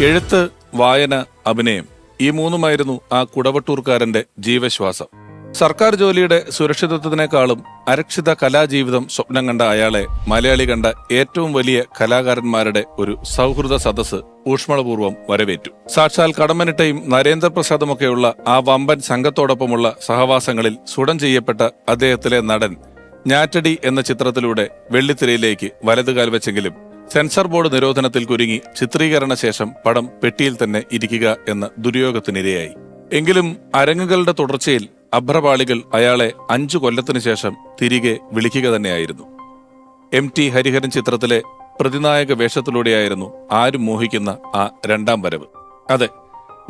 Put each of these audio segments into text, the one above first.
എഴുത്ത് വായന അഭിനയം ഈ മൂന്നുമായിരുന്നു ആ കുടവട്ടൂർക്കാരന്റെ ജീവശ്വാസം. സർക്കാർ ജോലിയുടെ സുരക്ഷിതത്വത്തിനേക്കാളും അരക്ഷിത കലാജീവിതം സ്വപ്നം കണ്ട അയാളെ മലയാളി കണ്ട ഏറ്റവും വലിയ കലാകാരന്മാരുടെ ഒരു സൗഹൃദ സദസ്സ് ഊഷ്മളപൂർവം വരവേറ്റു. സാക്ഷാൽ കടമനിട്ടയും നരേന്ദ്രപ്രസാദുമൊക്കെയുള്ള ആ വമ്പൻ സംഘത്തോടൊപ്പമുള്ള സഹവാസങ്ങളിൽ സുടം ചെയ്യപ്പെട്ട അദ്ദേഹത്തിലെ നടൻ ഞാറ്റടി എന്ന ചിത്രത്തിലൂടെ വെള്ളിത്തിരയിലേക്ക് വലതുകാൽ വെച്ചെങ്കിലും സെൻസർ ബോർഡ് നിരോധനത്തിൽ കുരുങ്ങി ചിത്രീകരണ ശേഷം പടം പെട്ടിയിൽ തന്നെ ഇരിക്കുക എന്ന ദുര്യോഗത്തിനിരയായി. എങ്കിലും അരങ്ങുകളുടെ തുടർച്ചയിൽ അഭ്രപാളികൾ അയാളെ അഞ്ചു കൊല്ലത്തിനു ശേഷം തിരികെ വിളിക്കുക തന്നെയായിരുന്നു. എം ടി ഹരിഹരൻ ചിത്രത്തിലെ പ്രതിനായക വേഷത്തിലൂടെയായിരുന്നു ആരും മോഹിക്കുന്ന ആ രണ്ടാം വരവ്. അതെ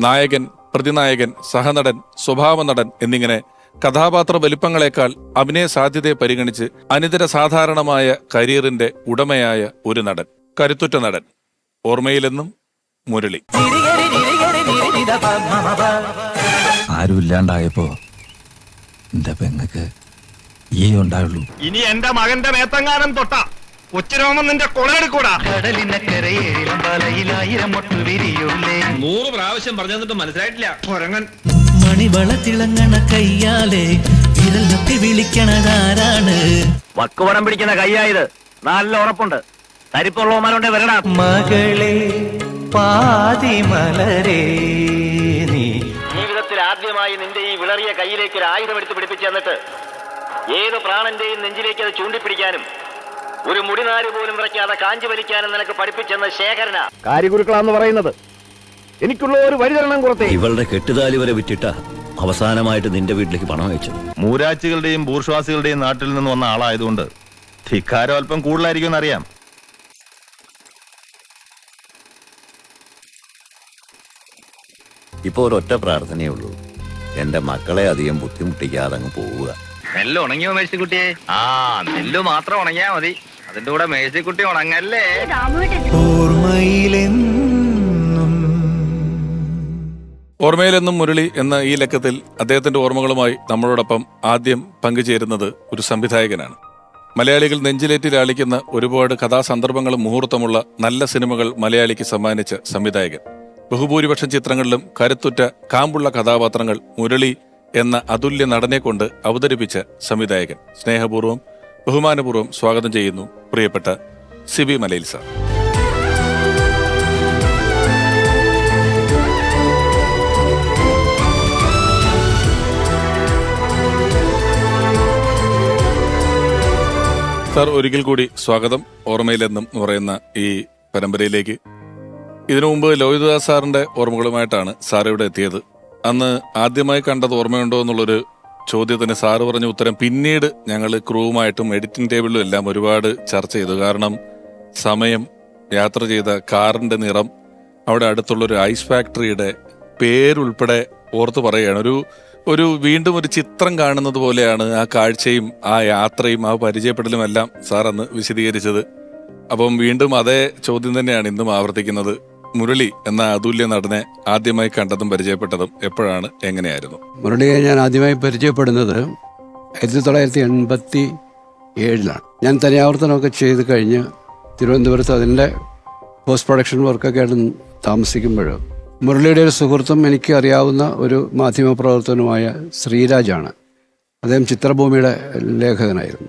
നായകൻ പ്രതിനായകൻ സഹനടൻ സ്വഭാവ നടൻ എന്നിങ്ങനെ കഥാപാത്ര വലിപ്പങ്ങളെക്കാൾ അഭിനയ സാധ്യതയെ പരിഗണിച്ച് അനിതര സാധാരണമായ കരിയറിന്റെ ഉടമയായ ഒരു നടൻ കരുത്തുറ്റ നടൻ. ഓർമ്മയിലെന്നും മുരളി. ആരും ഇല്ലാണ്ടായപ്പോ എന്റെ പെങ്ങക്ക് ഈ ഉണ്ടായുള്ളൂ. ഇനി എന്റെ മകന്റെ മേത്തങ്ങാനം തൊട്ട. കൊച്ചുരോമൻ നിന്റെ കൊളയെടുക്കൂടാ നൂറ് പ്രാവശ്യം പറഞ്ഞു തന്നിട്ട് മനസ്സിലായിട്ടില്ല. കൊരങ്ങൻ. മണിവള തിളങ്ങണ കയ്യാലെ. വിരൽ നത്തി വിളിക്കണതാരാണ്? വക്കുവടം പിടിക്കുന്ന കയ്യായത് നല്ല ഉറപ്പുണ്ട്. തരിപ്പുള്ളവന്മാരുണ്ടെ വരണ മകളെ പാതിമലരേ നീ. ജീവിതത്തിൽ ആദ്യമായി നിന്റെ ഈ വിളറിയ കയ്യിലേക്ക് ഒരു ആയുധം എടുത്ത് പിടിപ്പിച്ചു തന്നിട്ട് ഏത് പ്രാണന്റെയും നെഞ്ചിലേക്ക് അത് ചൂണ്ടിപ്പിടിക്കാനും ഒരു മുടിനാര് പോലും വിറയ്ക്കാതെ കാഞ്ചി വലിക്കാനും നിനക്ക് പഠിപ്പിച്ചെന്ന ശേഖരന. കാര്യഗുരുക്കളാന്ന് പറയുന്നത്. എനിക്കുള്ള ഒരു വരിതരണം കുറത്തേ. ഇവളുടെ കെട്ടുതാലി വരെ വിറ്റിട്ട അവസാനമായിട്ട് നിന്റെ വീട്ടിലേക്ക് പണം അയച്ചു മൂരാച്ചികളുടെയും ബൂർഷ്വാസികളുടെയും നാട്ടിൽ നിന്ന് വന്ന ആളായതുകൊണ്ട് ധിക്കാരം അല്പം കൂടുതലായിരിക്കും എന്നറിയാം. ഇപ്പൊ ഒരൊറ്റ പ്രാർത്ഥനയേ ഉള്ളൂ. എന്റെ മക്കളെ അധികം ബുദ്ധിമുട്ടിക്കാതെ അങ്ങ് പോവുക. നെല്ല് ഉണങ്ങിയോ മേഴ്സിക്കുട്ടിയെ? ആ നെല്ല് മാത്രം ഉണങ്ങിയാ മതി. അതിന്റെ കൂടെ മേഴ്സിക്കുട്ടി ഉണങ്ങല്ലേ? ഓർമ്മയിലെന്നും ഓർമ്മയിലെന്നും മുരളി എന്ന ഈ ലക്കത്തിൽ അദ്ദേഹത്തിന്റെ ഓർമ്മകളുമായി നമ്മളോടൊപ്പം ആദ്യം പങ്കുചേരുന്നത് ഒരു സംവിധായകനാണ്. മലയാളികൾ നെഞ്ചിലേറ്റി ലാളിക്കുന്ന ഒരുപാട് കഥാസന്ദർഭങ്ങളും മുഹൂർത്തമുള്ള നല്ല സിനിമകൾ മലയാളിക്ക് സമ്മാനിച്ച സംവിധായകൻ. ബഹുഭൂരിപക്ഷം ചിത്രങ്ങളിലും കരുത്തുറ്റ കാമ്പുള്ള കഥാപാത്രങ്ങൾ മുരളി എന്ന അതുല്യ നടനെ കൊണ്ട് അവതരിപ്പിച്ച സംവിധായകൻ. സ്നേഹപൂർവം ബഹുമാനപൂർവം സ്വാഗതം ചെയ്യുന്നു പ്രിയപ്പെട്ട സിബി മലയിൽ സാർ. സാർ ഒരിക്കൽ കൂടി സ്വാഗതം. ഓർമ്മയിലെന്നും പറയുന്ന ഈ പരമ്പരയിലേക്ക്. ഇതിനു മുമ്പ് ലോഹിതദാസ് സാറിന്റെ ഓർമ്മകളുമായിട്ടാണ് സാർ ഇവിടെ എത്തിയത്. അന്ന് ആദ്യമായി കണ്ടത് ഓർമ്മയുണ്ടോ എന്നുള്ളൊരു ചോദ്യത്തിന് സാറ് പറഞ്ഞ ഉത്തരം പിന്നീട് ഞങ്ങൾ ക്രൂവുമായിട്ടും എഡിറ്റിംഗ് ടേബിളിലും എല്ലാം ഒരുപാട് ചർച്ച ചെയ്തു. കാരണം സമയം യാത്ര ചെയ്ത കാറിന്റെ നിറം അവിടെ അടുത്തുള്ള ഒരു ഐസ് ഫാക്ടറിയുടെ പേരുൾപ്പെടെ ഓർത്ത് പറയുകയാണ്. ഒരു ഒരു വീണ്ടും ഒരു ചിത്രം കാണുന്നത് പോലെയാണ് ആ കാഴ്ചയും ആ യാത്രയും ആ പരിചയപ്പെടലും എല്ലാം സാർ അന്ന് വിശദീകരിച്ചത്. അപ്പം വീണ്ടും അതേ ചോദ്യം തന്നെയാണ് ഇന്നും ആവർത്തിക്കുന്നത്. മുരളി എന്ന അതുല്യ നടനെ ആദ്യമായി കണ്ടതും പരിചയപ്പെട്ടതും എപ്പോഴാണ് എങ്ങനെയായിരുന്നു? മുരളിയെ ഞാൻ ആദ്യമായി പരിചയപ്പെടുന്നത് ആയിരത്തി തൊള്ളായിരത്തി എൺപത്തി ഏഴിലാണ്. ഞാൻ തനിയാവർത്തനമൊക്കെ ചെയ്ത് കഴിഞ്ഞ് തിരുവനന്തപുരത്ത് അതിന്റെ പോസ്റ്റ് പ്രൊഡക്ഷൻ വർക്കൊക്കെ ആയിട്ട് താമസിക്കുമ്പോൾ മുരളിയുടെ ഒരു സുഹൃത്തും എനിക്ക് അറിയാവുന്ന ഒരു മാധ്യമപ്രവർത്തനവുമായ ശ്രീരാജാണ്. അദ്ദേഹം ചിത്രഭൂമിയുടെ ലേഖകനായിരുന്നു.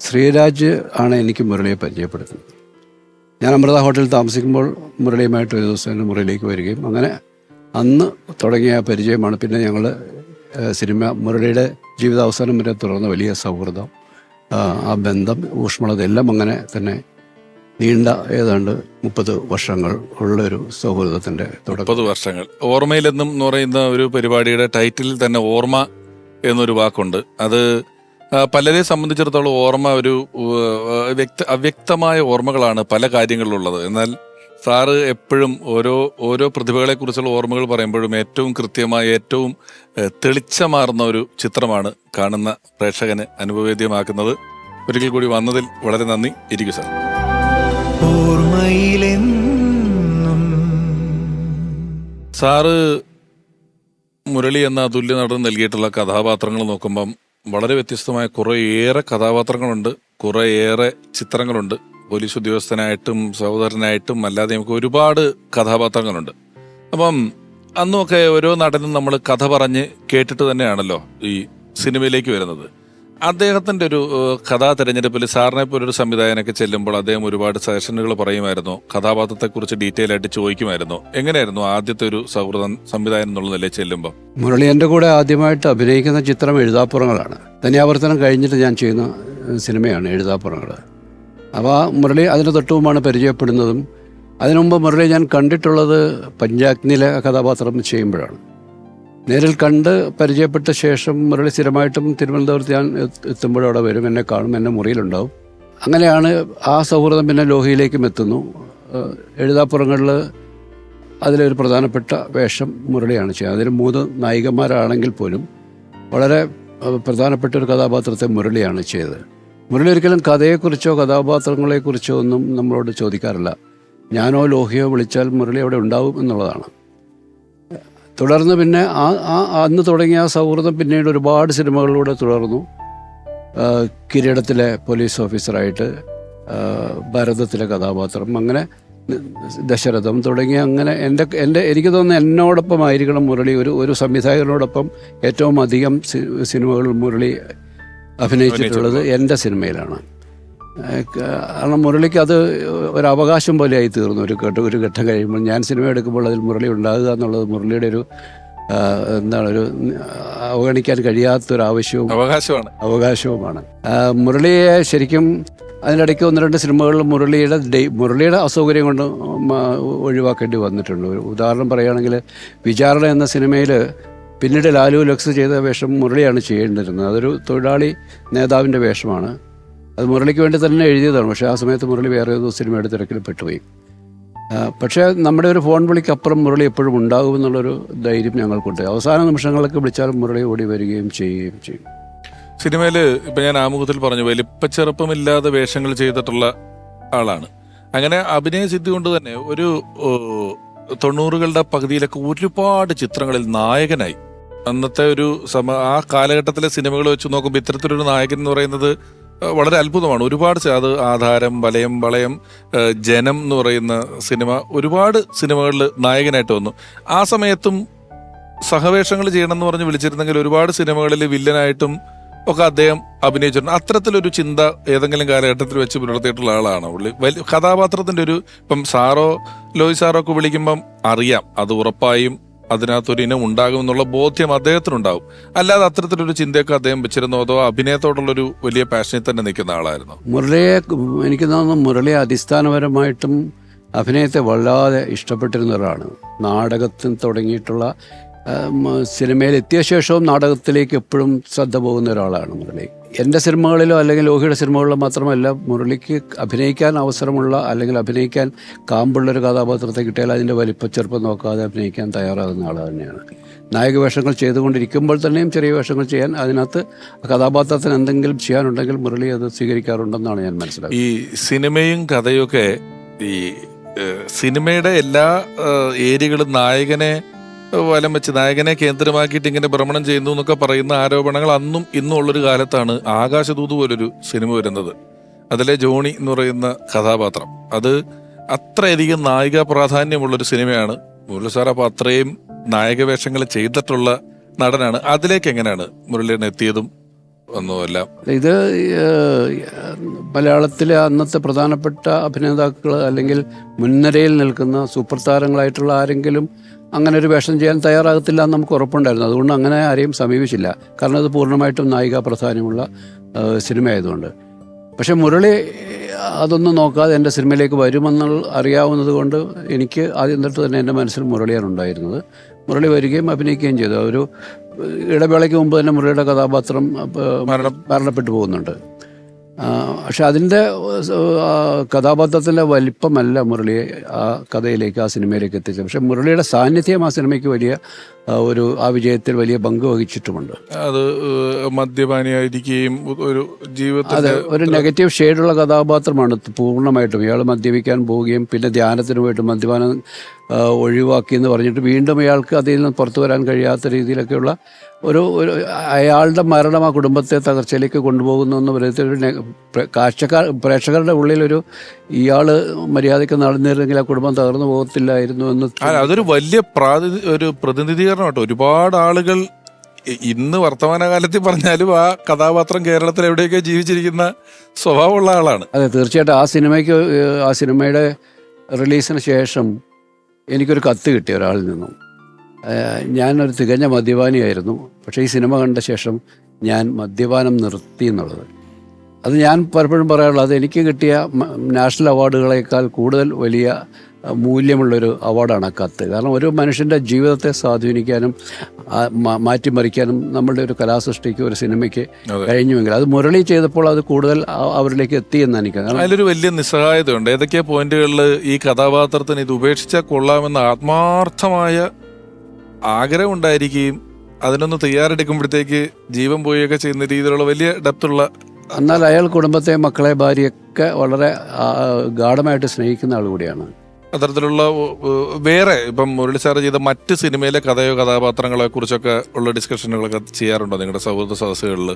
ശ്രീരാജ് ആണ് എനിക്ക് മുരളിയെ പരിചയപ്പെടുത്തുന്നത്. ഞാൻ അമൃത ഹോട്ടലിൽ താമസിക്കുമ്പോൾ മുരളിയുമായിട്ട് ഒരു ദിവസം എന്റെ മുറിയിലേക്ക് വരികയും അങ്ങനെ അന്ന് തുടങ്ങിയ പരിചയമാണ്. പിന്നെ ഞങ്ങൾ സിനിമ മുരളിയുടെ ജീവിതാവസാനം വരെ തുടർന്ന വലിയ സൗഹൃദം ആ ബന്ധം ഊഷ്മളത എല്ലാം അങ്ങനെ തന്നെ നീണ്ട ഏതാണ്ട് മുപ്പത് വർഷങ്ങൾ ഉള്ള ഒരു സൗഹൃദത്തിന്റെ മുപ്പത് വർഷങ്ങൾ. ഓർമ്മയിലെന്നും എന്ന് പറയുന്ന ഒരു പരിപാടിയുടെ ടൈറ്റിലിൽ തന്നെ ഓർമ്മ എന്നൊരു വാക്കുണ്ട്. അത് പലരെ സംബന്ധിച്ചിടത്തോളം ഓർമ്മ ഒരു വ്യക്ത അവ്യക്തമായ ഓർമ്മകളാണ് പല കാര്യങ്ങളിലുള്ളത്. എന്നാൽ സാറ് എപ്പോഴും ഓരോ ഓരോ പ്രതിഭകളെ കുറിച്ചുള്ള ഓർമ്മകൾ പറയുമ്പോഴും ഏറ്റവും കൃത്യമായ ഏറ്റവും തെളിച്ചമാർന്ന ഒരു ചിത്രമാണ് കാണുന്ന പ്രേക്ഷകന് അനുഭവേദ്യമാക്കുന്നത്. ഒരിക്കൽ കൂടി വന്നതിൽ വളരെ നന്ദി. ഇരിക്കും സാർ. സാറ് മുരളി എന്ന അതുല്യ നടൻ നൽകിയിട്ടുള്ള കഥാപാത്രങ്ങൾ നോക്കുമ്പം വളരെ വ്യത്യസ്തമായ കുറേയേറെ കഥാപാത്രങ്ങളുണ്ട് കുറേയേറെ ചിത്രങ്ങളുണ്ട്. പോലീസ് ഉദ്യോഗസ്ഥനായിട്ടും സഹോദരനായിട്ടും അല്ലാതെ നമുക്ക് ഒരുപാട് കഥാപാത്രങ്ങളുണ്ട്. അപ്പം അന്നൊക്കെ ഓരോ നടനും നമ്മൾ കഥ പറഞ്ഞ് കേട്ടിട്ട് തന്നെയാണല്ലോ ഈ സിനിമയിലേക്ക് വരുന്നത്. അദ്ദേഹത്തിന്റെ ഒരു കഥാ തെരഞ്ഞെടുപ്പിൽ സാറിനെ പോലെ ഒരു സംവിധായകനൊക്കെ ചെല്ലുമ്പോൾ അദ്ദേഹം ഒരുപാട് സജഷനുകൾ പറയുമായിരുന്നു. കഥാപാത്രത്തെക്കുറിച്ച് ഡീറ്റെയിൽ ആയിട്ട് ചോദിക്കുമായിരുന്നു. എങ്ങനെയായിരുന്നു ആദ്യത്തെ ഒരു സൗഹൃദം സംവിധായകൻ എന്നുള്ള നിലയിൽ ചെല്ലുമ്പോൾ മുരളി എന്റെ കൂടെ ആദ്യമായിട്ട് അഭിനയിക്കുന്ന ചിത്രം എഴുതാപ്പുറങ്ങളാണ്. തനിയാവർത്തനം കഴിഞ്ഞിട്ട് ഞാൻ ചെയ്യുന്ന സിനിമയാണ് എഴുതാപ്പുറങ്ങൾ. അപ്പോൾ മുരളി അതിന് തൊട്ടുമുമ്പാണ് പരിചയപ്പെടുന്നതും അതിനുമുമ്പ് മുരളി ഞാൻ കണ്ടിട്ടുള്ളത് പഞ്ചാഗ്നിയിലെ കഥാപാത്രം ചെയ്യുമ്പോഴാണ്. നേരിൽ കണ്ട് പരിചയപ്പെട്ട ശേഷം മുരളി സ്ഥിരമായിട്ടും തിരുവനന്തപുരത്ത് ഞാൻ എത്ത് എത്തുമ്പോഴും അവിടെ വരും എന്നെ കാണും എന്നെ മുറിയിലുണ്ടാവും. അങ്ങനെയാണ് ആ സൗഹൃദം പിന്നെ ലോഹിയിലേക്കും എത്തുന്നു. എഴുതാപ്പുറങ്ങളിൽ അതിലൊരു പ്രധാനപ്പെട്ട വേഷം മുരളിയാണ് ചെയ്യുന്നത്. അതിൽ മൂന്ന് നായികന്മാരാണെങ്കിൽ പോലും വളരെ പ്രധാനപ്പെട്ട ഒരു കഥാപാത്രത്തെ മുരളിയാണ് ചെയ്തത്. മുരളി ഒരിക്കലും കഥയെക്കുറിച്ചോ കഥാപാത്രങ്ങളെക്കുറിച്ചോ ഒന്നും നമ്മളോട് ചോദിക്കാറില്ല. ഞാനോ ലോഹിയോ വിളിച്ചാൽ മുരളി അവിടെ ഉണ്ടാവും എന്നുള്ളതാണ്. തുടർന്ന് പിന്നെ ആ ആ അന്ന് തുടങ്ങിയ ആ സൗഹൃദം പിന്നീട് ഒരുപാട് സിനിമകളിലൂടെ തുടർന്നു. കിരീടത്തിലെ പോലീസ് ഓഫീസറായിട്ട് ഭരതത്തിലെ കഥാപാത്രം അങ്ങനെ ദശരഥം തുടങ്ങി അങ്ങനെ എന്റെ എന്റെ എനിക്ക് തോന്നുന്നു എന്നോടൊപ്പം ആയിരിക്കണം മുരളി. ഒരു ഒരു സംവിധായകനോടൊപ്പം ഏറ്റവും അധികം സിനിമകൾ മുരളി അഭിനയിച്ചിട്ടുള്ളത്. എന്റെ സിനിമയിലാണ്. കാരണം മുരളിക്ക് അത് ഒരു അവകാശം പോലെയായി തീർന്നു. ഒരു ഘട്ടം ഒരു ഘട്ടം കഴിയുമ്പോൾ ഞാൻ സിനിമ എടുക്കുമ്പോൾ അതിൽ മുരളി ഉണ്ടാകുക എന്നുള്ളത് മുരളിയുടെ ഒരു എന്താണ് ഒരു അവഗണിക്കാൻ കഴിയാത്തൊരു ആവശ്യവും അവകാശമാണ്. അവകാശവുമാണ്. മുരളിയെ ശരിക്കും അതിനിടയ്ക്ക് ഒന്ന് രണ്ട് സിനിമകളിൽ മുരളിയുടെ ഡേ- മുരളിയുടെ അസൗകര്യം കൊണ്ട് ഒഴിവാക്കേണ്ടി വന്നിട്ടുണ്ട്. ഉദാഹരണം പറയുകയാണെങ്കിൽ വിചാരണ എന്ന സിനിമയിൽ പിന്നീട് ലാലു ലക്സ് ചെയ്ത വേഷം മുരളിയാണ് ചെയ്യേണ്ടിരുന്നത്. അതൊരു തൊഴിലാളി നേതാവിന്റെ വേഷമാണ്. അത് മുരളിക്ക് വേണ്ടി തന്നെ എഴുതിയതാണ്. പക്ഷേ ആ സമയത്ത് മുരളി വേറെ ഏതോ സിനിമയുടെ തിരക്കിൽ പെട്ടുപോയി. പക്ഷേ നമ്മുടെ ഒരു ഫോൺ വിളിക്കപ്പുറം മുരളി എപ്പോഴും ഉണ്ടാകുമെന്നുള്ളൊരു ധൈര്യം ഞങ്ങൾക്കുണ്ട്. അവസാന നിമിഷങ്ങളൊക്കെ വിളിച്ചാലും മുരളി ഓടി വരികയും ചെയ്യുകയും ചെയ്യും. സിനിമയിൽ ഇപ്പം ഞാൻ ആമുഖത്തിൽ പറഞ്ഞു വലിപ്പച്ചെറുപ്പമില്ലാതെ വേഷങ്ങൾ ചെയ്തിട്ടുള്ള ആളാണ്. അങ്ങനെ അഭിനയ സിദ്ധി കൊണ്ട് തന്നെ ഒരു തൊണ്ണൂറുകളുടെ പകുതിയിലൊക്കെ ഒരുപാട് ചിത്രങ്ങളിൽ നായകനായി. അന്നത്തെ ഒരു സമ ആ കാലഘട്ടത്തിലെ സിനിമകൾ വെച്ച് നോക്കുമ്പോൾ ഇത്തരത്തിലൊരു നായകൻ എന്ന് പറയുന്നത് വളരെ അത്ഭുതമാണ്. ഒരുപാട് അത് ആധാരം വലയം വളയം ജനം എന്ന് പറയുന്ന സിനിമ ഒരുപാട് സിനിമകളിൽ നായകനായിട്ട് വന്നു. ആ സമയത്തും സഹവേഷങ്ങൾ ചെയ്യണമെന്ന് പറഞ്ഞ് വിളിച്ചിരുന്നെങ്കിൽ ഒരുപാട് സിനിമകളിൽ വില്ലനായിട്ടും ഒക്കെ അദ്ദേഹം അഭിനയിച്ചിട്ടുണ്ട്. അത്തരത്തിലൊരു ചിന്ത ഏതെങ്കിലും കാലഘട്ടത്തിൽ വെച്ച് പുലർത്തിയിട്ടുള്ള ആളാണ്. പുള്ളി വലിയ കഥാപാത്രത്തിന്റെ ഒരു ഇപ്പം സാറോ ലോയ് സാറോ ഒക്കെ വിളിക്കുമ്പം അറിയാം. അത് ഉറപ്പായും അതിനകത്തൊരു ഇനം ഉണ്ടാകും എന്നുള്ള ബോധ്യം അദ്ദേഹത്തിനുണ്ടാവും. അല്ലാതെ അത്തരത്തിലൊരു ചിന്തയൊക്കെ അദ്ദേഹം വെച്ചിരുന്നോ അതോ അഭിനയത്തോടുള്ളൊരു വലിയ പാഷനിൽ തന്നെ നിൽക്കുന്ന ആളായിരുന്നു? മുരളിയെ എനിക്ക് തോന്നുന്നു മുരളി അടിസ്ഥാനപരമായിട്ടും അഭിനയത്തെ വല്ലാതെ ഇഷ്ടപ്പെട്ടിരുന്ന ഒരാളാണ്. നാടകത്തിൽ തുടങ്ങിയിട്ടുള്ള സിനിമയിൽ എത്തിയ ശേഷവും നാടകത്തിലേക്ക് എപ്പോഴും ശ്രദ്ധ പോകുന്ന ഒരാളാണ് മുരളി. എന്റെ സിനിമകളിലോ അല്ലെങ്കിൽ ലോഹിയുടെ സിനിമകളിലോ മാത്രമല്ല മുരളിക്ക് അഭിനയിക്കാൻ അവസരമുള്ള അല്ലെങ്കിൽ അഭിനയിക്കാൻ കാമ്പുള്ളൊരു കഥാപാത്രത്തെ കിട്ടിയാൽ അതിന്റെ വലിപ്പച്ചെറുപ്പം നോക്കാതെ അഭിനയിക്കാൻ തയ്യാറാകുന്ന ആൾ തന്നെയാണ്. നായക വേഷങ്ങൾ ചെയ്തുകൊണ്ടിരിക്കുമ്പോൾ തന്നെയും ചെറിയ വേഷങ്ങൾ ചെയ്യാൻ അതിനകത്ത് കഥാപാത്രത്തിന് എന്തെങ്കിലും ചെയ്യാനുണ്ടെങ്കിൽ മുരളി അത് സ്വീകരിക്കാറുണ്ടെന്നാണ് ഞാൻ മനസ്സിലാക്കുന്നത്. ഈ സിനിമയും കഥയൊക്കെ ഈ സിനിമയുടെ എല്ലാ ഏരിയകളും നായകനെ വലം വെച്ച് നായകനെ കേന്ദ്രമാക്കിയിട്ട് ഇങ്ങനെ ഭ്രമണം ചെയ്യുന്നു എന്നൊക്കെ പറയുന്ന ആരോപണങ്ങൾ അന്നും ഇന്നും ഉള്ളൊരു കാലത്താണ് ആകാശദൂത് പോലൊരു സിനിമ വരുന്നത്. അതിലെ ജോണി എന്ന് പറയുന്ന കഥാപാത്രം. അത് അത്രയധികം നായിക പ്രാധാന്യമുള്ളൊരു സിനിമയാണ്. മുരളി സാർ അപ്പൊ അത്രയും നായക വേഷങ്ങൾ ചെയ്തിട്ടുള്ള നടനാണ്. അതിലേക്ക് എങ്ങനെയാണ് മുരളിയുടെ എത്തിയതും ഒന്നുമല്ല? ഇത് മലയാളത്തിലെ അന്നത്തെ പ്രധാനപ്പെട്ട അഭിനേതാക്കൾ അല്ലെങ്കിൽ മുൻനിരയിൽ നിൽക്കുന്ന സൂപ്പർ താരങ്ങളായിട്ടുള്ള ആരെങ്കിലും അങ്ങനെ ഒരു വേഷം ചെയ്യാൻ തയ്യാറാകത്തില്ല എന്ന് നമുക്ക് ഉറപ്പുണ്ടായിരുന്നു. അതുകൊണ്ട് അങ്ങനെ ആരെയും സമീപിച്ചില്ല. കാരണം അത് പൂർണമായിട്ടും നായിക പ്രാധാന്യമുള്ള സിനിമയായതുകൊണ്ട്. സിനിമ ആയതുകൊണ്ട് പക്ഷെ മുരളി അതൊന്നും നോക്കാതെ എന്റെ സിനിമയിലേക്ക് വരുമെന്ന് അറിയാവുന്നത് കൊണ്ട് എനിക്ക് ആദ്യം തൊട്ട് തന്നെ എന്റെ മനസ്സിൽ മുരളിയാണ് ഉണ്ടായിരുന്നത്. മുരളി വരികയും അഭിനയിക്കുകയും ചെയ്തു. ഒരു ഇടവേളയ്ക്ക് മുമ്പ് തന്നെ മുരളിയുടെ കഥാപാത്രം മരണപ്പെട്ടു പോകുന്നുണ്ട്. പക്ഷെ അതിന്റെ കഥാപാത്രത്തിന്റെ വലിപ്പമല്ല മുരളിയെ ആ കഥയിലേക്ക് ആ സിനിമയിലേക്ക് എത്തിച്ചത്. പക്ഷെ മുരളിയുടെ സാന്നിധ്യം ആ സിനിമയ്ക്ക് വലിയ ഒരു ആ വിജയത്തിൽ വലിയ പങ്ക് വഹിച്ചിട്ടുമുണ്ട്. അത് മദ്യപാനിയായിരിക്കുകയും ഒരു അതെ ഒരു നെഗറ്റീവ് ഷെയ്ഡുള്ള കഥാപാത്രമാണ് പൂർണമായിട്ടും. ഇയാൾ മദ്യപിക്കാൻ പോവുകയും പിന്നെ ധ്യാനത്തിന് പോയിട്ട് മദ്യപാനം ഒഴിവാക്കി എന്ന് പറഞ്ഞിട്ട് വീണ്ടും ഇയാൾക്ക് അതിൽ നിന്ന് പുറത്തു വരാൻ കഴിയാത്ത രീതിയിലൊക്കെയുള്ള ഒരു ഒരു അയാളുടെ മരണം ആ കുടുംബത്തെ തകർച്ചയിലേക്ക് കൊണ്ടുപോകുന്നു എന്ന് പറയുന്നത് കാഴ്ചക്കാർ പ്രേക്ഷകരുടെ ഉള്ളിലൊരു ഇയാൾ മര്യാദയ്ക്ക് നടന്നിരുന്നെങ്കിൽ ആ കുടുംബം തകർന്നു പോകത്തില്ലായിരുന്നു എന്ന് അതൊരു വലിയ പ്രാതി ഒരു പ്രതിനിധീകരണം കേട്ടോ ഒരുപാട് ആളുകൾ ഇന്ന് വർത്തമാനകാലത്തിൽ പറഞ്ഞാലും ആ കഥാപാത്രം കേരളത്തിൽ എവിടെയൊക്കെ ജീവിച്ചിരിക്കുന്ന സ്വഭാവമുള്ള ആളാണ്. അതെ തീർച്ചയായിട്ടും ആ സിനിമയ്ക്ക് ആ സിനിമയുടെ റിലീസിന് ശേഷം എനിക്കൊരു കത്ത് കിട്ടി ഒരാളിൽ നിന്നും. ഞാനൊരു തികഞ്ഞ മദ്യപാനിയായിരുന്നു. പക്ഷേ ഈ സിനിമ കണ്ട ശേഷം ഞാൻ മദ്യപാനം നിർത്തി എന്നുള്ളത്. അത് ഞാൻ പലപ്പോഴും പറയാറുള്ളത് അത് എനിക്ക് കിട്ടിയ നാഷണൽ അവാർഡുകളേക്കാൾ കൂടുതൽ വലിയ മൂല്യമുള്ളൊരു അവാർഡാണ് കത്ത്. കാരണം ഒരു മനുഷ്യന്റെ ജീവിതത്തെ സ്വാധീനിക്കാനും മാറ്റിമറിക്കാനും നമ്മളുടെ ഒരു കലാസൃഷ്ടിക്ക് ഒരു സിനിമയ്ക്ക്. കഴിഞ്ഞുവെങ്കിൽ അത് മുരളി ചെയ്തപ്പോൾ അത് കൂടുതൽ അവരിലേക്ക് എത്തി എന്ന് എനിക്ക് അതിലൊരു വലിയ നിസ്സഹായതയുണ്ട്. ഏതൊക്കെ പോയിന്റുകളിൽ ഈ കഥാപാത്രത്തിന് ഇത് ഉപേക്ഷിച്ചാൽ കൊള്ളാമെന്ന ആത്മാർത്ഥമായ ആഗ്രഹം ഉണ്ടായിരിക്കുകയും അതിനൊന്ന് തയ്യാറെടുക്കുമ്പോഴത്തേക്ക് ജീവൻ പോവുകയൊക്കെ ചെയ്യുന്ന രീതിയിലുള്ള വലിയ ഡെപ്തുള്ള എന്നാൽ അയാൾ കുടുംബത്തെ മക്കളെ ഭാര്യയൊക്കെ വളരെ ഗാഠമായിട്ട് സ്നേഹിക്കുന്ന ആൾ കൂടിയാണ്. അത്തരത്തിലുള്ള വേറെ ഇപ്പം മുരളി സാർ ചെയ്ത മറ്റ് സിനിമയിലെ കഥയോ കഥാപാത്രങ്ങളെ കുറിച്ചൊക്കെ ഉള്ള ഡിസ്കഷനുകളൊക്കെ ചെയ്യാറുണ്ടോ നിങ്ങളുടെ സൗഹൃദ സദസ്സുകളിൽ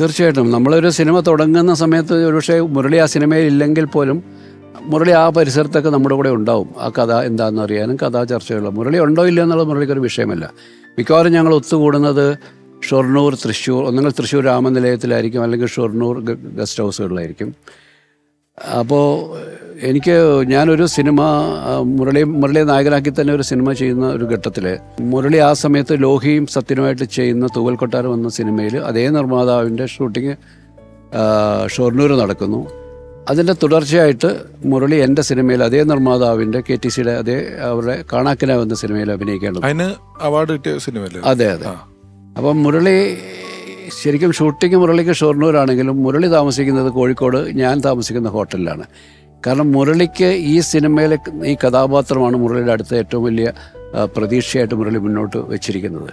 തീർച്ചയായിട്ടും. നമ്മളൊരു സിനിമ തുടങ്ങുന്ന സമയത്ത് ഒരുപക്ഷെ മുരളി ആ സിനിമയിൽ ഇല്ലെങ്കിൽ പോലും മുരളി ആ പരിസരത്തൊക്കെ നമ്മുടെ കൂടെ ഉണ്ടാവും. ആ കഥ എന്താണെന്ന് അറിയാനും കഥാ ചർച്ചകളും. മുരളി ഉണ്ടോ ഇല്ലയോ എന്നുള്ളത് മുരളിക്കൊരു വിഷയമല്ല. മിക്കവാറും ഞങ്ങൾ ഒത്തുകൂടുന്നത് ഷൊർണൂർ തൃശ്ശൂർ ഒന്നുകിൽ തൃശ്ശൂർ രാമനിലയത്തിലായിരിക്കും അല്ലെങ്കിൽ ഷൊർണൂർ ഗസ്റ്റ് ഹൗസുകളിലായിരിക്കും. അപ്പോൾ എനിക്ക് ഞാനൊരു സിനിമ മുരളി മുരളി നായകനാക്കി തന്നെ ഒരു സിനിമ ചെയ്യുന്ന ഒരു ഘട്ടത്തിൽ മുരളി ആ സമയത്ത് ലോഹിയും സത്യനുമായിട്ട് ചെയ്യുന്ന തൂവൽ കൊട്ടാരം എന്ന സിനിമയിൽ അതേ നിർമ്മാതാവിന്റെ ഷൂട്ടിങ് ഷൊർണൂർ നടക്കുന്നു. അതിന്റെ തുടർച്ചയായിട്ട് മുരളി എന്റെ സിനിമയിൽ അതേ നിർമ്മാതാവിന്റെ കെ ടി സിയുടെ അതേ അവരുടെ കാണാക്കിനാവ് എന്ന സിനിമയിൽ അഭിനയിക്കേണ്ടത് അതിന് അവാർഡ് കിട്ടിയ സിനിമയല്ലേ? അതെ അതെ. അപ്പം മുരളി ശരിക്കും ഷൂട്ടിംഗ് മുരളിക്ക് ഷൊർണൂരാണെങ്കിലും മുരളി താമസിക്കുന്നത് കോഴിക്കോട് ഞാൻ താമസിക്കുന്ന ഹോട്ടലിലാണ്. കാരണം മുരളിക്ക് ഈ സിനിമയിലെ ഈ കഥാപാത്രമാണ് മുരളിയുടെ അടുത്ത ഏറ്റവും വലിയ പ്രതീക്ഷയായിട്ട് മുരളി മുന്നോട്ട് വെച്ചിരിക്കുന്നത്.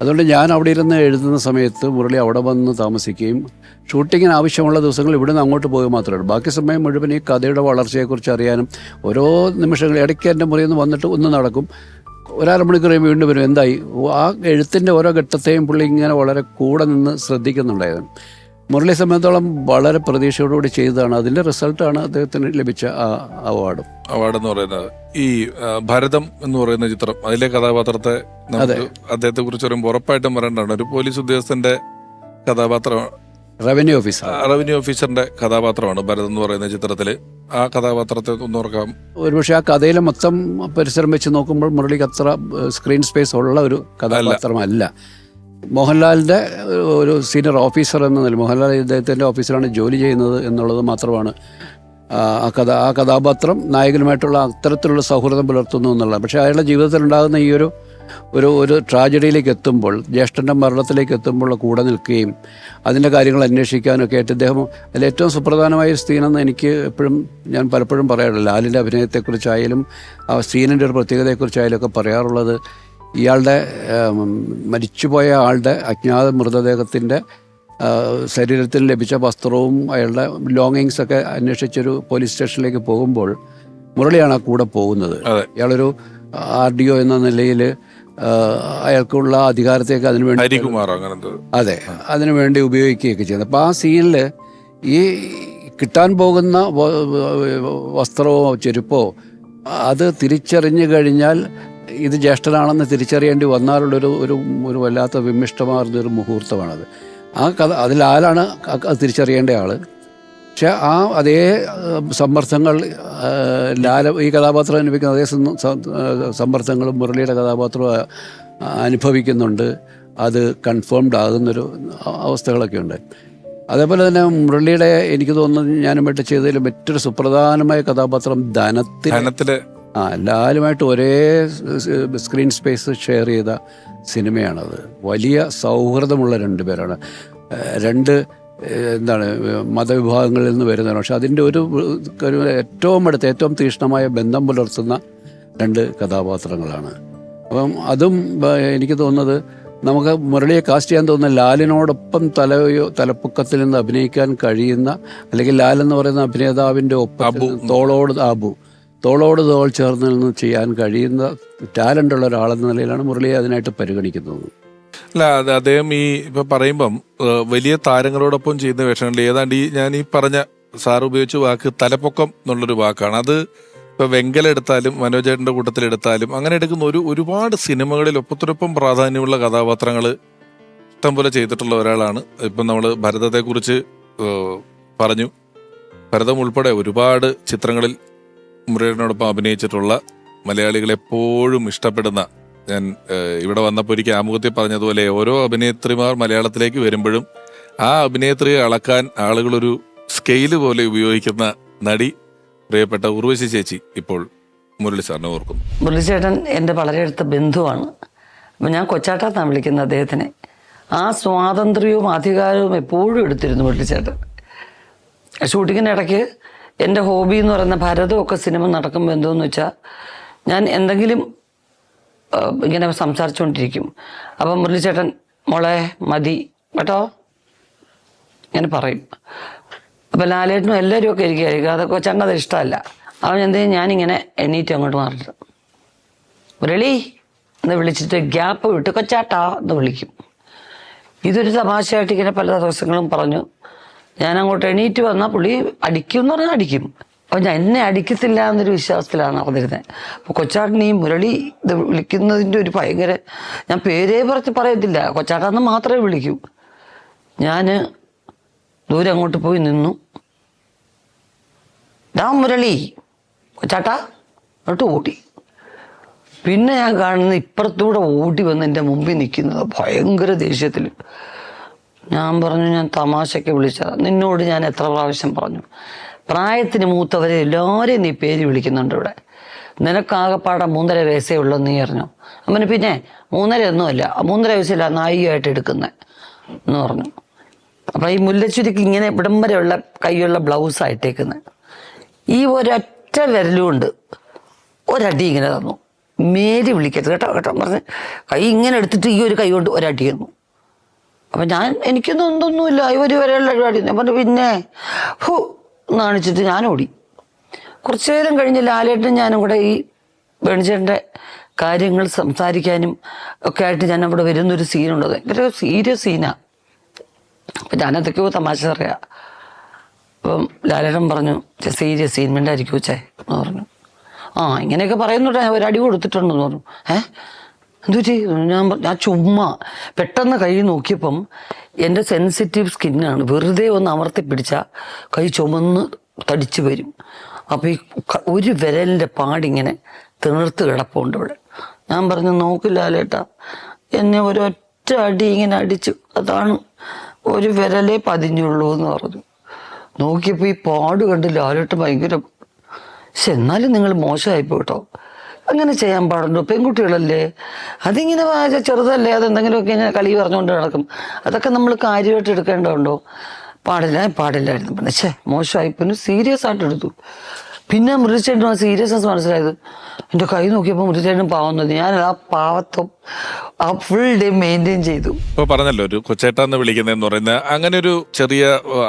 അതുകൊണ്ട് ഞാൻ അവിടെ ഇരുന്ന് എഴുതുന്ന സമയത്ത് മുരളി അവിടെ വന്ന് താമസിക്കുകയും ഷൂട്ടിങ്ങിന് ആവശ്യമുള്ള ദിവസങ്ങൾ ഇവിടെ നിന്ന് അങ്ങോട്ട് പോയി മാത്രമേ ഉള്ളൂ. ബാക്കി സമയം മുഴുവൻ ഈ കഥയുടെ വളർച്ചയെക്കുറിച്ച് അറിയാനും ഓരോ നിമിഷങ്ങൾ ഇടയ്ക്ക് എന്റെ മുറിയിൽ നിന്ന് വന്നിട്ട് ഒന്ന് നടക്കും. ഒരര മണിക്കൂർ വീണ്ടും വരും. എന്തായി? ആ എഴുത്തിന്റെ ഓരോ ഘട്ടത്തെയും പുള്ളി ഇങ്ങനെ വളരെ കൂടെ നിന്ന് ശ്രദ്ധിക്കുന്നുണ്ടായിരുന്നു. മുരളിയെ സംബന്ധിച്ചോളം വളരെ പ്രതീക്ഷയോടുകൂടി ചെയ്തതാണ്. അതിന്റെ റിസൾട്ടാണ് അദ്ദേഹത്തിന് ലഭിച്ച ആ അവാർഡും. അവാർഡ് എന്ന് പറയുന്നത് ഈ ഭരതം എന്ന് പറയുന്ന ചിത്രം അതിലെ കഥാപാത്രത്തെ അദ്ദേഹത്തെ കുറിച്ച് പറയുമ്പോൾ ഉറപ്പായിട്ടും പറയേണ്ടതാണ്. ഒരു പോലീസ് ഉദ്യോഗസ്ഥന്റെ കഥാപാത്രം റവന്യൂ ഓഫീസർ റവന്യൂ ഓഫീസറിന്റെ കഥാപാത്രമാണ് ഭരതം എന്ന് പറയുന്ന ചിത്രത്തിൽ ആ കഥാപാത്രത്തെ ഒന്ന് ഓർക്കാം. ഒരുപക്ഷെ ആ കഥയിലെ മൊത്തം പരിസരം വെച്ച് നോക്കുമ്പോൾ മുരളിക്ക് അത്ര സ്ക്രീൻ സ്പേസ് ഉള്ള ഒരു കഥാപാത്രമല്ല. മോഹൻലാലിന്റെ ഒരു സീനിയർ ഓഫീസർ എന്ന നില മോഹൻലാൽ ഇദ്ദേഹത്തിന്റെ ഓഫീസറാണ് ജോലി ചെയ്യുന്നത് എന്നുള്ളത് മാത്രമാണ്. ആ കഥ ആ കഥാപാത്രം നായകനുമായിട്ടുള്ള അത്തരത്തിലുള്ള സൗഹൃദം പുലർത്തുന്നു എന്നുള്ളത് പക്ഷേ അയാളുടെ ജീവിതത്തിൽ ഉണ്ടാകുന്ന ഈ ഒരു ഒരു ഒരു ട്രാജഡിയിലേക്ക് എത്തുമ്പോൾ ജ്യേഷ്ഠന്റെ മരണത്തിലേക്ക് എത്തുമ്പോൾ കൂടെ നിൽക്കുകയും അതിന്റെ കാര്യങ്ങൾ അന്വേഷിക്കാനൊക്കെ ആയിട്ട് അദ്ദേഹം അതിൽ ഏറ്റവും സുപ്രധാനമായ സീനെന്ന് എനിക്ക് എപ്പോഴും ഞാൻ പലപ്പോഴും പറയാറുണ്ട്. ലാലിന്റെ അഭിനയത്തെക്കുറിച്ചായാലും ആ സീനിന്റെ ഒരു പ്രത്യേകതയെക്കുറിച്ചായാലും ഒക്കെ പറയാറുള്ളത് ഇയാളുടെ മരിച്ചുപോയ ആളുടെ അജ്ഞാത മൃതദേഹത്തിന്റെ ശരീരത്തിൽ ലഭിച്ച വസ്ത്രവും അയാളുടെ ലോങ്ങിങ്സ് ഒക്കെ അന്വേഷിച്ചൊരു പോലീസ് സ്റ്റേഷനിലേക്ക് പോകുമ്പോൾ മുരളിയാണ് ആ കൂടെ പോകുന്നത്. ഇയാളൊരു ആർ ഡി ഒ എന്ന നിലയിൽ അയാൾക്കുള്ള അധികാരത്തേക്ക് അതിനുവേണ്ടി അതെ അതിനു വേണ്ടി ഉപയോഗിക്കുകയൊക്കെ ചെയ്യുന്നത് അപ്പോൾ ആ സീനിൽ ഈ കിട്ടാൻ പോകുന്ന വസ്ത്രമോ ചെരുപ്പോ അത് തിരിച്ചറിഞ്ഞു കഴിഞ്ഞാൽ ഇത് ജ്യേഷ്ഠനാണെന്ന് തിരിച്ചറിയേണ്ടി വന്നാലുള്ളൊരു ഒരു ഒരു വല്ലാത്ത വിമിഷ്ടമാർന്നൊരു മുഹൂർത്തമാണത്. ആ കഥ അതിലാലാണ് ആ- അത് തിരിച്ചറിയേണ്ട ആൾ പക്ഷെ ആ അതേ സമ്മർദ്ദങ്ങൾ ലാല ഈ കഥാപാത്രം അനുഭവിക്കുന്ന അതേ സമ്മ- സമ്മർദ്ദങ്ങളും മുരളിയുടെ കഥാപാത്രവും അനുഭവിക്കുന്നുണ്ട്. അത് കൺഫേംഡ് ആകുന്നൊരു അവസ്ഥകളൊക്കെ ഉണ്ട് അതേപോലെ തന്നെ മുരളിയുടെ എനിക്ക് തോന്നുന്നത് ഞാനുമായിട്ട് ചെയ്തതിൽ മറ്റൊരു സുപ്രധാനമായ കഥാപാത്രം ധനത്തിൽ ആ എല്ലാവരുമായിട്ട് ഒരേ സ്ക്രീൻ സ്പേസ് ഷെയർ ചെയ്ത സിനിമയാണത്. വലിയ സൗഹൃദമുള്ള രണ്ട് പേരാണ്. രണ്ട് എന്താണ് മതവിഭാഗങ്ങളിൽ നിന്ന് വരുന്നതാണ് പക്ഷെ അതിന്റെ ഒരു ഏറ്റവും അടുത്ത് ഏറ്റവും തീക്ഷ്ണമായ ബന്ധം പുലർത്തുന്ന രണ്ട് കഥാപാത്രങ്ങളാണ്. അപ്പം അതും എനിക്ക് തോന്നുന്നത് നമുക്ക് മുരളിയെ കാസ്റ്റ് ചെയ്യാൻ തോന്നുന്ന ലാലിനോടൊപ്പം തലയോ തലപ്പൊക്കത്തിൽ നിന്ന് അഭിനയിക്കാൻ കഴിയുന്ന അല്ലെങ്കിൽ ലാൽ എന്ന് പറയുന്ന അഭിനേതാവിന്റെ ഒപ്പം തോളോട് അബു. തോളോട് തോൾ ചേർന്ന് നിന്ന് ചെയ്യാൻ കഴിയുന്ന ടാലന്റ് ഉള്ള ഒരാളെന്ന നിലയിലാണ് മുരളിയെ അതിനായിട്ട് പരിഗണിക്കുന്നത്. അല്ല അത് അദ്ദേഹം ഈ ഇപ്പൊ പറയുമ്പം വലിയ താരങ്ങളോടൊപ്പം ചെയ്യുന്ന വേഷങ്ങളിൽ ഏതാണ്ട് ഈ ഞാൻ ഈ പറഞ്ഞ സാർ ഉപയോഗിച്ച വാക്ക് തലപ്പൊക്കം എന്നുള്ളൊരു വാക്കാണ്. അത് ഇപ്പൊ വെങ്കല എടുത്താലും മനോജേട്ടന്റെ കൂട്ടത്തിൽ എടുത്താലും അങ്ങനെ എടുക്കുന്ന ഒരു ഒരുപാട് സിനിമകളിൽ ഒപ്പത്തിനൊപ്പം പ്രാധാന്യമുള്ള കഥാപാത്രങ്ങൾ ഇഷ്ടംപോലെ ചെയ്തിട്ടുള്ള ഒരാളാണ്. ഇപ്പം നമ്മൾ ഭരതത്തെക്കുറിച്ച് പറഞ്ഞു. ഭരതം ഉൾപ്പെടെ ഒരുപാട് ചിത്രങ്ങളിൽ മുരളിനോടൊപ്പം അഭിനയിച്ചിട്ടുള്ള മലയാളികൾ എപ്പോഴും ഇഷ്ടപ്പെടുന്ന ഞാൻ ഇവിടെ വന്നപ്പോൾ ഒരിക്കൽ ആമുഖത്തിൽ പറഞ്ഞതുപോലെ ഓരോ അഭിനേത്രിമാർ മലയാളത്തിലേക്ക് വരുമ്പോഴും ആ അഭിനേത്രിയെ അളക്കാൻ ആളുകളൊരു സ്കെയിൽ പോലെ ഉപയോഗിക്കുന്ന നടി പ്രിയപ്പെട്ട ഉർവശി ചേച്ചി ഇപ്പോൾ മുരളി സാറിനെ ഓർക്കുന്നു. മുരളി ചേട്ടൻ എന്റെ വളരെ അടുത്ത ബന്ധുവാണ്. അപ്പം ഞാൻ കൊച്ചാട്ടാന്നാണ് വിളിക്കുന്നത് അദ്ദേഹത്തിനെ. ആ സ്വാതന്ത്ര്യവും അധികാരവും എപ്പോഴും എടുത്തിരുന്നു മുരളിച്ചേട്ടൻ ഷൂട്ടിങ്ങിന് ഇടയ്ക്ക് എന്റെ ഹോബി എന്ന് പറയുന്ന ഭരതമൊക്കെ സിനിമ നടക്കുമ്പോൾ എന്തോന്ന് വെച്ചാൽ ഞാൻ എന്തെങ്കിലും ഇങ്ങനെ സംസാരിച്ചുകൊണ്ടിരിക്കും അപ്പം മുരളിച്ചേട്ടൻ മോളെ മതി. കേട്ടോ? ഇങ്ങനെ പറയും. അപ്പം ലാലേട്ടനും എല്ലാവരും ഒക്കെ ഇരിക്കുകയായിരിക്കും അതൊക്കെ അത് ഇഷ്ടമല്ല. അവൻ എന്ത് ഞാനിങ്ങനെ എണീറ്റ് അങ്ങോട്ട് മാറിയിട്ട് മുരളി എന്ന് വിളിച്ചിട്ട് ഗ്യാപ്പ് വിട്ട് കൊച്ചാട്ടാ എന്ന് വിളിക്കും. ഇതൊരു തമാശയായിട്ട് ഇങ്ങനെ പല ദിവസങ്ങളും പറഞ്ഞു. ഞാൻ അങ്ങോട്ട് എണീറ്റ് വന്നാൽ പുള്ളി അടിക്കും എന്ന് പറഞ്ഞാൽ അടിക്കും. അപ്പോൾ ഞാൻ എന്നെ അടിക്കത്തില്ല എന്നൊരു വിശ്വാസത്തിലാണ് നടന്നിരുന്നത് അപ്പോൾ കൊച്ചാട്ടൻ ഈ മുരളി ഇത് വിളിക്കുന്നതിന്റെ ഒരു ഭയങ്കര ഞാൻ പേരേ പറഞ്ഞ് പറയത്തില്ല. കൊച്ചാട്ടാന്ന് മാത്രമേ വിളിക്കൂ. ഞാൻ ദൂരെ അങ്ങോട്ട് പോയി നിന്നു. ഡാ മുരളി. കൊച്ചാട്ട അങ്ങോട്ട് ഓടി. പിന്നെ ഞാൻ കാണുന്ന ഇപ്പുറത്തൂടെ ഓടി വന്ന് എന്റെ മുമ്പിൽ നിൽക്കുന്നത് ഭയങ്കര ദേഷ്യത്തിൽ ഞാൻ പറഞ്ഞു ഞാൻ തമാശയ്ക്ക് വിളിച്ചത്. നിന്നോട് ഞാൻ എത്ര പ്രാവശ്യം പറഞ്ഞു. പ്രായത്തിന് മൂത്തവരെ എല്ലാവരെയും നീ പേര് വിളിക്കുന്നുണ്ട് ഇവിടെ. നിനക്കാകപ്പാടെ മൂന്നര വയസ്സേ ഉള്ളൂ നീ അറിഞ്ഞു? അവന് പിന്നെ മൂന്നര ഒന്നുമല്ല മൂന്നര വയസ്സില്ല നായികയായിട്ട് എടുക്കുന്നത് എന്ന് പറഞ്ഞു. അപ്പം ഈ മുല്ലച്ചുരിക്ക് ഇങ്ങനെ ഇവിടം കൈയുള്ള ബ്ലൗസാണ് ഇട്ടേക്കുന്നത് ഈ ഒരൊറ്റ വിരലുകൊണ്ട് ഒരടി ഇങ്ങനെ തന്നു. മേരി വിളിക്കരുത് കേട്ടോ കേട്ടോ പറഞ്ഞ് കൈ ഇങ്ങനെ എടുത്തിട്ട് ഈ ഒരു കൈ കൊണ്ട് ഒരടി തന്നു. അപ്പൊ ഞാൻ എനിക്കൊന്നും എന്തൊന്നുമില്ല ഇവർ വരെയുള്ള പരിപാടി. പറഞ്ഞു പിന്നെ ഹു നാണിച്ചിട്ട് ഞാൻ ഓടി. കുറച്ചു നേരം കഴിഞ്ഞ് ലാലേട്ടനും ഞാനും കൂടെ ഈ വേണിച്ചേട്ടന്റെ കാര്യങ്ങൾ സംസാരിക്കാനും ഒക്കെ ആയിട്ട് ഞാൻ അവിടെ വരുന്നൊരു സീനുള്ളത് ഭയങ്കര സീരിയസ് സീനാ അപ്പൊ ഞാനതൊക്കെയോ തമാശ പറയാ. അപ്പം ലാലേട്ടൻ പറഞ്ഞു സീരിയസ് സീൻ ആയിരിക്കും ചേ എന്ന് പറഞ്ഞു. ആ ഇങ്ങനെയൊക്കെ പറയുന്നുണ്ട്. ഞാൻ ഒരടി കൊടുത്തിട്ടുണ്ടെന്ന് പറഞ്ഞു. ഏഹ് എന്തു ചെയ്യും ഞാൻ ഞാൻ ചുമ്മാ പെട്ടെന്ന് കൈ നോക്കിയപ്പം എന്റെ സെൻസിറ്റീവ് സ്കിന്നാണ്. വെറുതെ ഒന്ന് അമർത്തി പിടിച്ചാൽ കൈ ചുമന്ന് തടിച്ചു വരും. അപ്പോൾ ഈ ഒരു വിരലിന്റെ പാടിങ്ങനെ തിണർത്ത് കിടപ്പുണ്ട് ഇവിടെ. ഞാൻ പറഞ്ഞു നോക്കില്ലാലേട്ടാ എന്നെ ഒരൊറ്റ അടി ഇങ്ങനെ അടിച്ചു. അതാണ് ഒരു വിരലേ പതിഞ്ഞുള്ളൂ എന്ന് പറഞ്ഞു. നോക്കിയപ്പോൾ ഈ പാട് കണ്ട് ലാലേട്ട് ഭയങ്കര പക്ഷെ എന്നാലും നിങ്ങൾ മോശമായിപ്പോ കേട്ടോ. അങ്ങനെ ചെയ്യാൻ പാടുണ്ടോ? പെൺകുട്ടികളല്ലേ? അതിങ്ങനെ വായിച്ച ചെറുതല്ലേ? അതെന്തെങ്കിലുമൊക്കെ ഇങ്ങനെ കളി പറഞ്ഞുകൊണ്ട് നടക്കും. അതൊക്കെ നമ്മൾ കാര്യമായിട്ട് എടുക്കേണ്ടതുണ്ടോ? പാടില്ല പാടില്ലായിരുന്നു പിന്നെ ഛേ മോശമായി. പിന്നെ സീരിയസ് ആയിട്ട് എടുത്തു. പിന്നെ മുരളിച്ചേട്ടനും ആ സീരിയസ്നെസ് മനസ്സിലായത്. എന്റെ കൈ നോക്കിയപ്പോൾ മുരളിച്ചേട്ടനും പാവം ഞാൻ ആ പാവത്വം ആ ഫുൾ ഡേ മെയിന്റെയിൻ ചെയ്തു. ഇപ്പൊ പറഞ്ഞല്ലോ ഒരു കൊച്ചേട്ടാന്ന് വിളിക്കുന്നതെന്ന് പറയുന്ന അങ്ങനെ ഒരു ചെറിയ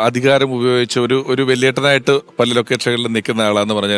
അധികാരം ഉപയോഗിച്ച് ഒരു ഒരു വലിയേട്ടനായിട്ട് പല ലൊക്കേഷനുകളിൽ നിൽക്കുന്ന ആളാന്ന് പറഞ്ഞാൽ